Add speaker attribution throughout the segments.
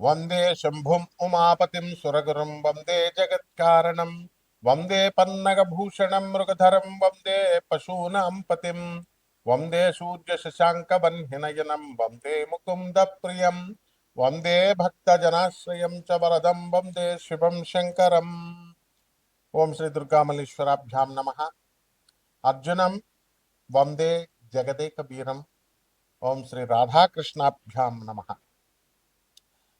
Speaker 1: वंदे वंदे शम्भुम् वंदे सुरगुरुं वंदे जगत्कारणं, वंदे पन्नगभूषणं वंदे वंदे पशूनां पतिं, वंदे वंदे मुकुंद मुकुन्दप्रियं वंदे भक्तजनाश्रिय च वरदम वरदं, वंदे शिवं शङ्करम्। ॐ श्रीदुर्गामल्लेश्वराभ्यां अर्जुन वंदे वंदे ओम श्री राधाकृष्णाभ्या नमः।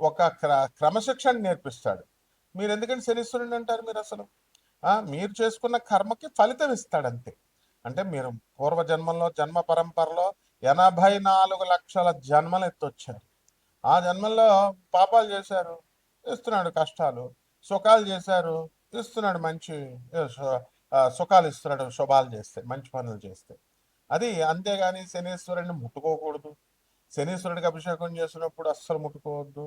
Speaker 1: ఒక క్ర క్రమశిక్షణ నేర్పిస్తాడు. మీరు ఎందుకంటే శనీశ్వరుని అంటారు మీరు అసలు మీరు చేసుకున్న కర్మకి ఫలితం ఇస్తాడు అంతే అంటే మీరు పూర్వ జన్మల్లో జన్మ పరంపరలో ఎనభై నాలుగు లక్షల జన్మలు ఎత్తొచ్చారు. ఆ జన్మల్లో పాపాలు చేశారు ఇస్తున్నాడు కష్టాలు సుఖాలు చేశారు ఇస్తున్నాడు మంచి సుఖాలు ఇస్తున్నాడు శుభాలు చేస్తే మంచి పనులు చేస్తే. అది అంతేగాని శనీశ్వరుడిని ముట్టుకోకూడదు. శనీశ్వరుడికి అభిషేకం చేసినప్పుడు అస్సలు ముట్టుకోవద్దు.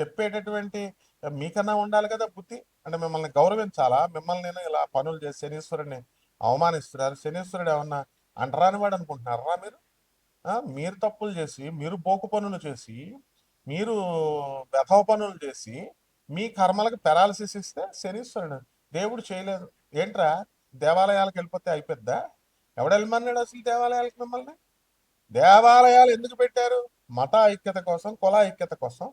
Speaker 1: చెప్పేటటువంటి మీకన్నా ఉండాలి కదా బుద్ధి. అంటే మిమ్మల్ని గౌరవించాలా? మిమ్మల్ని నేను ఇలా పనులు చేసి శనీశ్వరుడిని అవమానిస్తున్నారు. శనీశ్వరుడు ఏమన్నా అంటరాని వాడు అనుకుంటున్నారా మీరు? మీరు తప్పులు చేసి మీరు బోకు పనులు చేసి మీరు వ్యథవ పనులు చేసి మీ కర్మలకు పెరాలసిస్ ఇస్తే శనీశ్వరుడు. దేవుడు చేయలేదు. ఏంట్రా? దేవాలయాలకు వెళ్ళిపోతే అయిపోద్దా? ఎవడెళ్ళమన్నాడు అసలు దేవాలయాలకు మిమ్మల్ని? దేవాలయాలు ఎందుకు పెట్టారు? మత ఐక్యత కోసం కుల ఐక్యత కోసం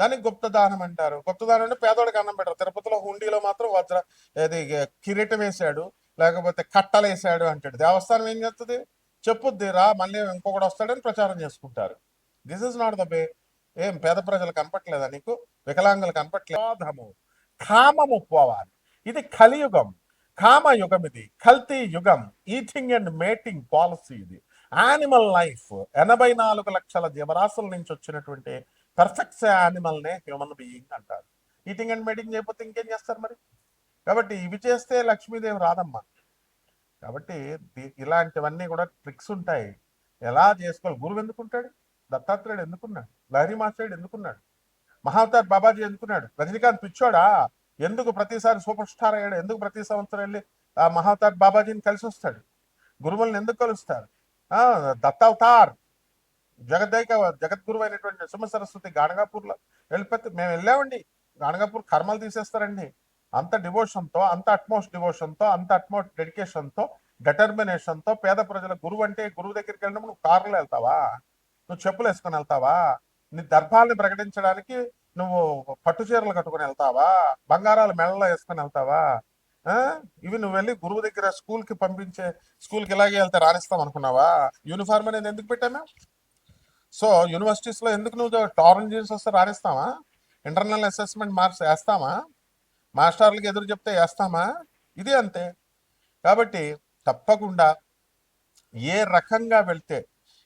Speaker 1: దానికి గుప్తదానం అంటారు. గుప్తదానం అంటే పేదోడికి అన్నం పెట్టరు తిరుపతిలో హుండీలో మాత్రం వజ్ర ఇది కిరీటం వేసాడు లేకపోతే కట్టలు వేసాడు అంటాడు. దేవస్థానం ఏం చేస్తుంది చెప్పుద్ది రా మళ్ళీ ఇంకొకటి వస్తాడని ప్రచారం చేసుకుంటారు. This is not the way ఏం పేద ప్రజలు కనపట్లేదా నీకు? వికలాంగులు కనపట్లేదు కామము పోవాలి. ఇది కలియుగం. కామయుగం ఇది. కల్తీ యుగం. ఈటింగ్ అండ్ మేటింగ్ పాలసీ ఇది. యానిమల్ లైఫ్ ఎనభై నాలుగు లక్షల జీవరాశుల నుంచి వచ్చినటువంటి పర్ఫెక్ట్ యానిమల్నే హ్యూమన్ బీయింగ్ అంటారు. ఈటింగ్ అండ్ మీటింగ్ చేయకపోతే ఇంకేం చేస్తారు మరి? కాబట్టి ఇవి చేస్తే లక్ష్మీదేవి రాదమ్మా. కాబట్టి ఇలాంటివన్నీ కూడా ట్రిక్స్ ఉంటాయి. ఎలా చేసుకోవాలి? గురువు ఎందుకుంటాడు? దత్తాత్రేయుడు ఎందుకున్నాడు? లహరి మాస్టర్డు ఎందుకున్నాడు? మహావతార్ బాబాజీ ఎందుకున్నాడు? రజనీకాంత్ పిచ్చోడా? ఎందుకు ప్రతిసారి సూపర్ స్టార్ అయ్యాడు? ఎందుకు ప్రతి సంవత్సరం వెళ్ళి ఆ మహావతార్ బాబాజీని కలిసి వస్తాడు గురువులను ఎందుకు కలుస్తారు? ఆ దత్తావతార్. జగద్దైక జగద్గురు అయినటువంటి సుమ సరస్వతి గాణగాపూర్లో వెళ్ళిపోతే మేము వెళ్ళామండి. గాణగాపూర్ కర్మలు తీసేస్తారండి. అంత డివోషన్తో అంత అట్మోస్ట్తో అంత అట్మోస్ట్తో డెటర్మినేషన్తో తో పేద ప్రజల గురువు అంటే గురువు దగ్గరికి వెళ్ళినప్పుడు నువ్వు కారులో వెళ్తావా? నువ్వు చెప్పులు వేసుకొని వెళ్తావా? నీ దర్భాల్ని ప్రకటించడానికి నువ్వు పట్టు చీరలు కట్టుకొని వెళ్తావా? బంగారాలు మెడలో వేసుకొని వెళ్తావా? ఆ? ఇవి నువ్వు వెళ్ళి గురువు దగ్గర స్కూల్కి పంపించే స్కూల్కి ఇలాగే వెళ్తే రాణిస్తాం అనుకున్నావా? యూనిఫామ్ అనేది ఎందుకు పెట్టాము సో యూనివర్సిటీస్లో ఎందుకు నువ్వు టారెంట్ జీన్స్ వస్తే రాణిస్తావా? ఇంటర్నల్ అసెస్మెంట్ మార్క్స్ వేస్తామా మాస్టర్లకు ఎదురు చెప్తే వేస్తామా? ఇది అంతే. కాబట్టి తప్పకుండా ఏ రకంగా వెళ్తే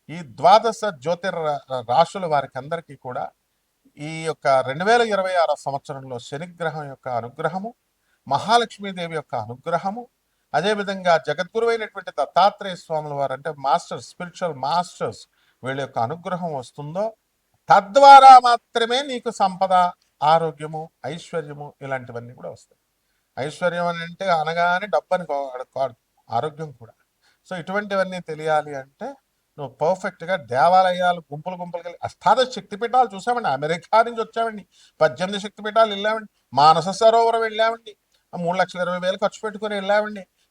Speaker 1: ఈ ద్వాదశ జ్యోతిర్ రాశుల వారికి అందరికీ కూడా ఈ యొక్క రెండు వేల ఇరవై ఆరో సంవత్సరంలో శనిగ్రహం యొక్క అనుగ్రహము మహాలక్ష్మీదేవి యొక్క అనుగ్రహము అదేవిధంగా జగద్గురువైనటువంటి దత్తాత్రేయ స్వాముల వారు అంటే మాస్టర్స్ స్పిరిచువల్ మాస్టర్స్ వీళ్ళ యొక్క అనుగ్రహం వస్తుందో తద్వారా మాత్రమే నీకు సంపద ఆరోగ్యము ఐశ్వర్యము ఇలాంటివన్నీ కూడా వస్తాయి. ఐశ్వర్యం అని అంటే అనగానే డబ్బని కాదు ఆరోగ్యం కూడా. సో ఇటువంటివన్నీ తెలియాలి అంటే నువ్వు పర్ఫెక్ట్గా దేవాలయాలు గుంపులు గుంపులు వెళ్ళి అష్టాదశ శక్తిపీఠాలు చూసామండి. అమెరికా నుంచి వచ్చామండి. పద్దెనిమిది శక్తిపీఠాలు వెళ్ళామండి. మానస సరోవరం వెళ్ళామండి. మూడు లక్షల ఇరవై వేలు ఖర్చు పెట్టుకుని వెళ్ళామండి.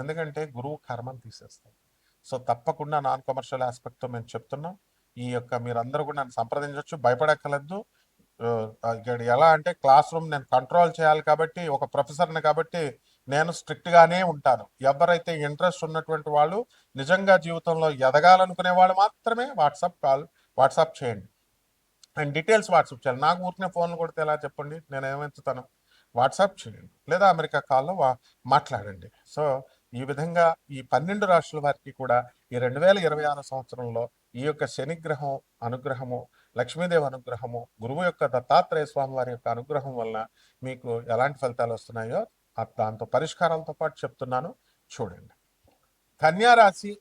Speaker 1: ఎందుకంటే గురువు కర్మను తీసేస్తాడు. సో తప్పకుండా నాన్ కమర్షియల్ ఆస్పెక్ట్తో మేము చెప్తున్నాం. ఈ యొక్క మీరందరూ కూడా నన్ను సంప్రదించవచ్చు భయపడక్కలేదు ఇక్కడ ఎలా అంటే క్లాస్ రూమ్ నేను కంట్రోల్ చేయాలి కాబట్టి ఒక ప్రొఫెసర్ని కాబట్టి నేను స్ట్రిక్ట్గానే ఉంటాను. ఎవరైతే ఇంట్రెస్ట్ ఉన్నటువంటి వాళ్ళు నిజంగా జీవితంలో ఎదగాలనుకునే వాళ్ళు మాత్రమే వాట్సాప్ కాల్ వాట్సాప్ చేయండి. అండ్ డీటెయిల్స్ వాట్సాప్ చేయాలి. నాకు ఊరికే ఫోన్లు కొడితే ఎలా చెప్పండి? నేను ఏమెంచుతాను వాట్సాప్ చేయండి. లేదా అమెరికా కాల్లో వా మాట్లాడండి. సో ఈ విధంగా ఈ పన్నెండు రాష్ట్రాల వారికి కూడా ఈ రెండు వేల ఇరవై ఆరు సంవత్సరంలో ఈ యొక్క శనిగ్రహం అనుగ్రహము లక్ష్మీదేవి అనుగ్రహము గురువు యొక్క దత్తాత్రేయ స్వామి వారి యొక్క అనుగ్రహం వల్ల మీకు ఎలాంటి ఫలితాలు వస్తున్నాయో దాంతో పరిష్కారాలతో పాటు చెప్తున్నాను. చూడండి. కన్యారాశి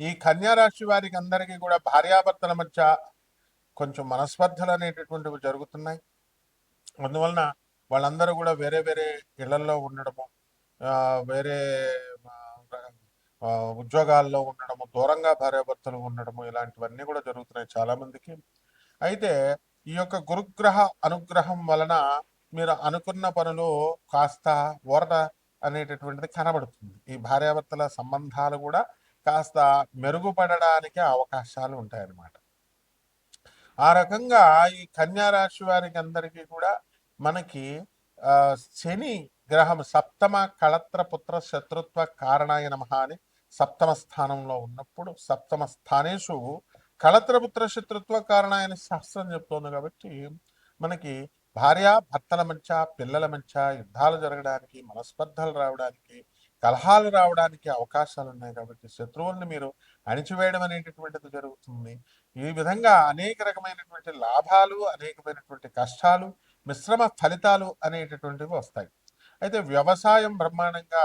Speaker 1: ఈ కన్యారాశి వారికి అందరికీ కూడా భార్యాభర్తల మధ్య కొంచెం మనస్పర్ధలు అనేటటువంటివి జరుగుతున్నాయి. అందువలన వాళ్ళందరూ కూడా వేరే వేరే ఇళ్ళలో ఉండడము వేరే ఉద్యోగాల్లో ఉండడము దూరంగా భార్యాభర్తలు ఉండడము ఇలాంటివన్నీ కూడా జరుగుతున్నాయి చాలా మందికి అయితే ఈ యొక్క గురుగ్రహ అనుగ్రహం వలన మీరు అనుకున్న పనులు కాస్త ఓరట అనేటటువంటిది కనబడుతుంది. ఈ భార్యాభర్తల సంబంధాలు కూడా కాస్త మెరుగుపడడానికి అవకాశాలు ఉంటాయన్నమాట. ఆ రకంగా ఈ కన్యా రాశి వారికి అందరికీ కూడా మనకి శని గ్రహం సప్తమ కళత్ర పుత్ర శత్రుత్వ కారణాయ నమ అని సప్తమ స్థానంలో ఉన్నప్పుడు సప్తమ స్థానేషు కళత్రపుత్ర శత్రుత్వ కారణాయన శాస్త్రం చెప్తోంది కాబట్టి మనకి భార్య భర్తల మధ్య పిల్లల మధ్య యుద్ధాలు జరగడానికి మనస్పర్ధలు రావడానికి కలహాలు రావడానికి అవకాశాలు ఉన్నాయి కాబట్టి శత్రువుల్ని మీరు అణిచివేయడం అనేటటువంటిది జరుగుతుంది. ఈ విధంగా అనేక రకమైనటువంటి లాభాలు అనేకమైనటువంటి కష్టాలు మిశ్రమ ఫలితాలు అనేటటువంటివి వస్తాయి. అయితే వ్యవసాయం బ్రహ్మాండంగా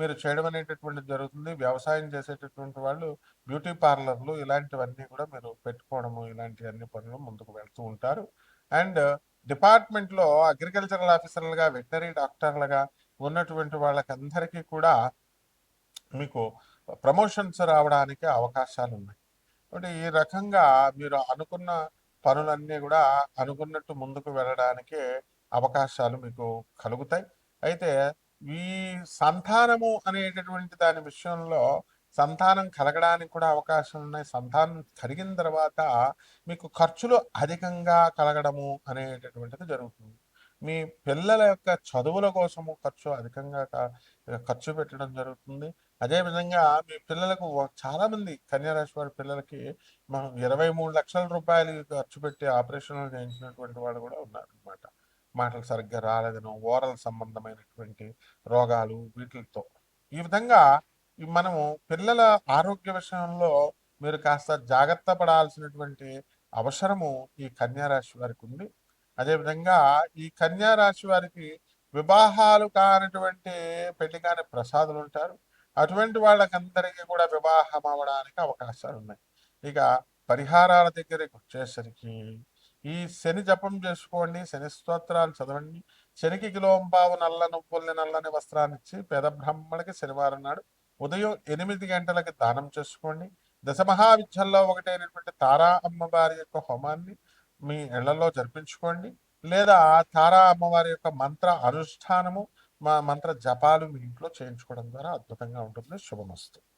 Speaker 1: మీరు చేయడం అనేటటువంటిది జరుగుతుంది. వ్యవసాయం చేసేటటువంటి వాళ్ళు బ్యూటీ పార్లర్లు ఇలాంటివన్నీ కూడా మీరు పెట్టుకోవడము ఇలాంటి అన్ని పనులు ముందుకు వెళ్తూ ఉంటారు. అండ్ డిపార్ట్మెంట్లో అగ్రికల్చరల్ ఆఫీసర్లుగా వెటనరీ డాక్టర్లుగా ఉన్నటువంటి వాళ్ళకందరికీ కూడా మీకు ప్రమోషన్స్ రావడానికి అవకాశాలు ఉన్నాయి కాబట్టి ఈ రకంగా మీరు అనుకున్న పనులన్నీ కూడా అనుకున్నట్టు ముందుకు వెళ్ళడానికి అవకాశాలు మీకు కలుగుతాయి. అయితే ఈ సంతానము అనేటటువంటి దాని విషయంలో సంతానం కలగడానికి కూడా అవకాశాలు ఉన్నాయి. సంతానం కలిగిన తర్వాత మీకు ఖర్చులు అధికంగా కలగడము అనేటటువంటిది జరుగుతుంది. మీ పిల్లల యొక్క చదువుల కోసము ఖర్చు అధికంగా ఖర్చు పెట్టడం జరుగుతుంది. అదేవిధంగా మీ పిల్లలకు చాలామంది చాలా మంది కన్యారాశి వారి పిల్లలకి మనం ఇరవై మూడు లక్షల రూపాయలు ఖర్చు పెట్టి ఆపరేషన్లు చేయించినటువంటి వాళ్ళు కూడా ఉన్నారు అనమాట మాటలు సరిగ్గా రాలేదనో ఓరల్ సంబంధమైనటువంటి రోగాలు వీటితో. ఈ విధంగా మనము పిల్లల ఆరోగ్య విషయంలో మీరు కాస్త జాగ్రత్త పడాల్సినటువంటి అవసరము ఈ కన్యారాశి వారికి ఉంది. అదేవిధంగా ఈ కన్యారాశి వారికి వివాహాలు కానటువంటి పెళ్ళి కాని ప్రసాదులు ఉంటారు. అటువంటి వాళ్ళకందరికీ కూడా వివాహం అవ్వడానికి అవకాశాలు ఉన్నాయి ఇక పరిహారాల దగ్గరికి వచ్చేసరికి ఈ శని జపం చేసుకోండి శని స్తోత్రాలు చదవండి. శనికి కిలోంపావు నల్ల నువ్వుల్ని నల్లని వస్త్రాన్ని ఇచ్చి పేద బ్రాహ్మణులకి శనివారం నాడు ఉదయం ఎనిమిది గంటలకి దానం చేసుకోండి. దశమహావిద్యల్లో ఒకటైనటువంటి తారా అమ్మవారి యొక్క హోమాన్ని మీ ఇళ్ళలో జరిపించుకోండి. లేదా తారా అమ్మవారి యొక్క మంత్ర అనుష్ఠానము మా మంత్ర జపాలు మీ ఇంట్లో చేయించుకోవడం ద్వారా అద్భుతంగా ఉంటుంది. శుభమస్తు.